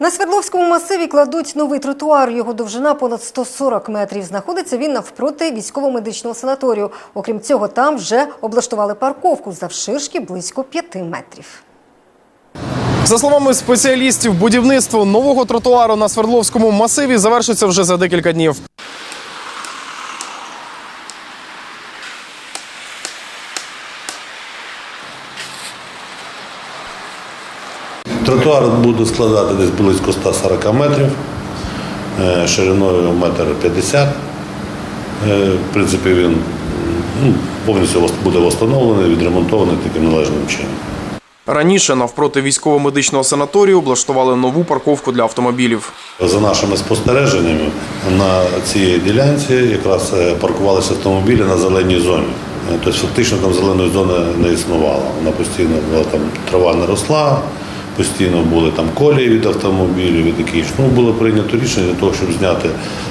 На Свердловському масиві кладуть новий тротуар. Його довжина понад 140 метрів. Знаходиться він навпроти військово-медичного санаторію. Окрім цього, там вже облаштували парковку завширшки близько 5 метрів. За словами спеціалістів, будівництво нового тротуару на Свердловському масиві завершиться вже за декілька днів. Тротуар буде складати десь близько 140 метрів, е, шириною 1,50 м. Е, В принципі, він ну, повністю буде встановлений, відремонтований таким належним чином. Раніше навпроти військово-медичного санаторію облаштували нову парковку для автомобілів. За нашими спостереженнями, на цій ділянці якраз е, паркувалися автомобілі на зеленій зоні. Тобто фактично там зеленої зони не існувало. Вона постійно була там трава не росла, постійно були там колії від автомобілів і такі. ж. Ну, було прийнято рішення для того, щоб зняти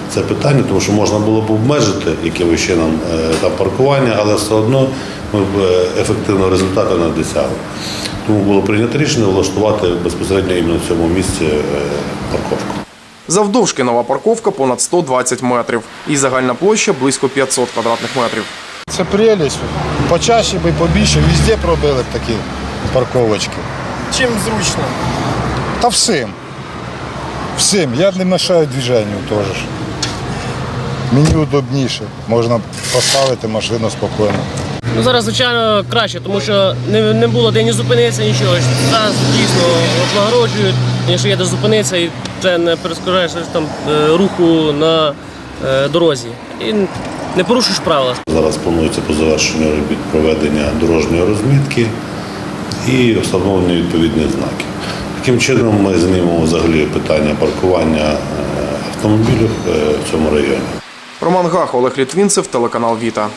це питання, тому що можна було б обмежити якимось чином е, там паркування, але все одно ми б е, ефективного результату не досягли. Тому було прийнято рішення влаштувати безпосередньо іменно в цьому місці е, парковку. Завдовжки нова парковка понад 120 метрів. І загальна площа близько 500 квадратних метрів. Це прелість. Почаще би побільше, везде пробили б такі парковочки. Чим зручно? Та всім. Всім. Я не мешаю движенню теж. Мені удобніше. Можна поставити машину спокійно. Ну зараз, звичайно, краще, тому що не, не було де ні зупинитися, нічого. Зараз дійсно облагороджують, якщо є де зупинитися, і це не перешкоджаєш там е, руху на е, дорозі. І не порушуєш правила. Зараз планується по завершенню робіт проведення дорожньої розмітки і встановлені відповідні знаки. Таким чином ми знімемо взагалі питання паркування е, автомобілів е, в цьому районі. Роман Гах, Олег Літвінцев, телеканал Віта.